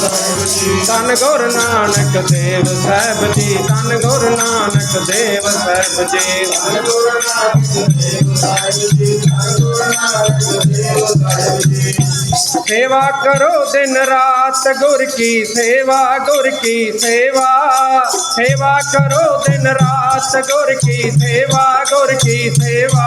ਸਾਹਿਬ ਜੀ ਧੰਨ ਗੁਰ ਨਾਨਕ ਦੇਵ ਸਾਹਿਬ ਜੀ ਧੰਨ ਗੁਰ ਨਾਨਕ ਦੇਵ ਸਾਹਿਬ ਜੀ ਧੰਨ ਗੁਰ ਨਾਨਕ ਦੇਵ ਸਾਹਿਬ ਜੀ ਧੰਨ ਗੁਰ ਨਾਨਕ ਦੇਵ ਸਾਹਿਬ ਜੀ सेवा करो दिन रात गुर की सेवा गुर की सेवा सेवा करो दिन रात गुर की सेवा गुर की सेवा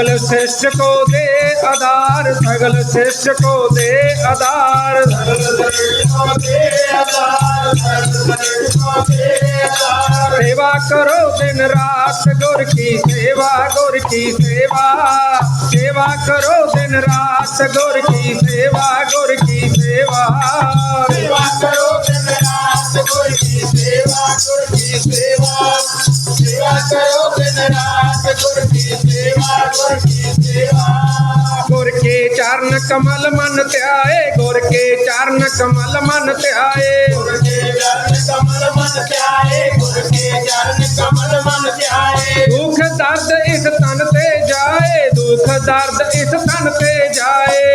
सगल शिष्य को दे आधार, सगल शिष्य को दे आधार। सेवा करो दिन रात, गुर की सेवा, गुर की सेवा। सेवा करो दिन रात, गुर की सेवा, गुर की सेवा। सेवा करो दिन रात चारण कमल मन त्याए गोर के चारण कमल मन त्याए दुख दर्द इस तन ते जाए दुख दर्द इस तन ते जाए।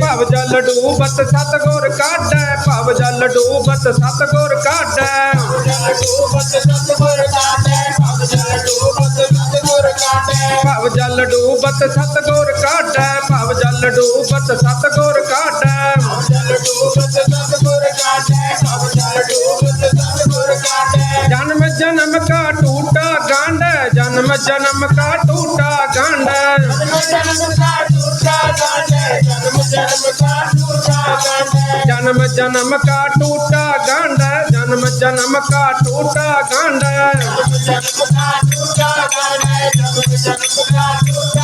भव जल डूबत सतगुर काढे भव जल डूबत सतगुर काढे डूबत सतगुर काटै भव जल डूबत सतगुर काटै जन्म जन्म का टूटा गांड जन्म जन्म का टूटा गांड जन्म जन्म का टूटा गांड जन्म जन्म का टूटा गांड जन्म जन्म का टूटा गांड जन्म जन्म का टूटा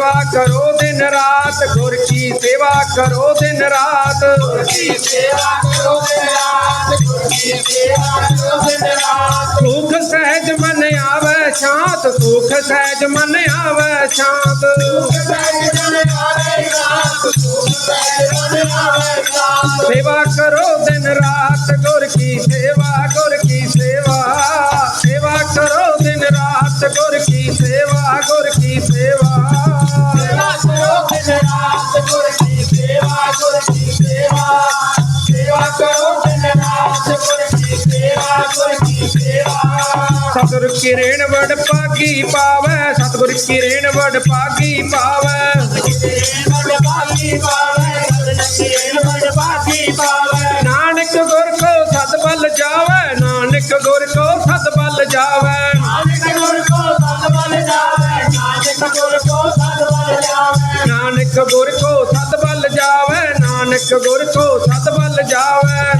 सेवा करो दिन रात गुर की सेवा करो दिन रात। सुख सहज मन आवे शांत सुख सहज मन आवे शांत। शांत। सेवा करो दिन रात गुर की सेवा करो सतगुरु की ऋण बड़ पागी पावे, सतगुरु की ऋण बड़ पागी पावे। नानक गुर को सतबल जावे, नानक गुर को सतबल जावे। नानक गुर को सतबल जावे, नानक गुर को सतबल जावे।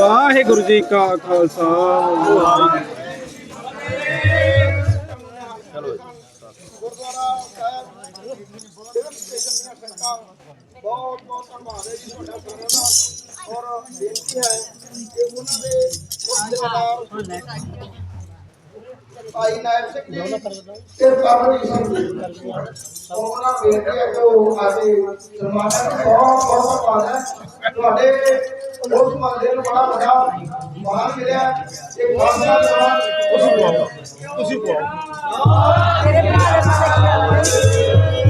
वागुरु जी का खालसा बहुत बहुत धनबाद है जी और बेनती है कि उन्होंने ਮੁਖਤਿਆਰ ਭਾਈ ਨਾਇਬ ਸਿੰਘ ਜੀ ਤੇ ਬਾਬਰੀ ਸਿੰਘ ਜੀ ਉਹਨਾਂ ਬੇਨਤੀ ਹੈ ਕਿ ਉਹ ਆਦੇ ਸਨਮਾਨ ਕਰਨ ਬਹੁਤ ਬਹੁਤ ਧੰਨਵਾਦ ਹੈ ਤੁਹਾਡੇ ਉਸ ਮੰਦੇ ਨੂੰ ਬੜਾ ਵੱਡਾ ਮਾਨ ਮਿਲਿਆ ਇੱਕ ਖਾਲਸਾ ਤੁਸੀਂ ਪਾਓ ਤੁਸੀਂ ਪਾਓ ਬਹੁਤ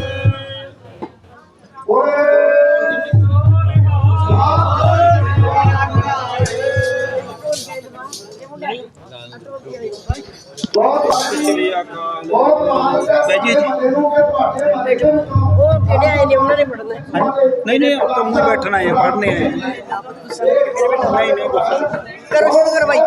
ਬਹੁਤ ਮਾਨ ਸਾਹਿਬ ਜੀ ਦੇਖੋ ਉਹ ਜਿਹੜੇ ਆਏ ਨੇ ਉਹਨਾਂ ਨੇ ਪੜਨਾ ਨਹੀਂ ਨਹੀਂ ਤੁਮ ਨੇ ਬੈਠਣਾ ਹੈ ਪੜਨੇ ਹੈ। ਨਹੀਂ ਨਹੀਂ ਕਰੋ। ਹੁਣ ਕਰਵਾਈ।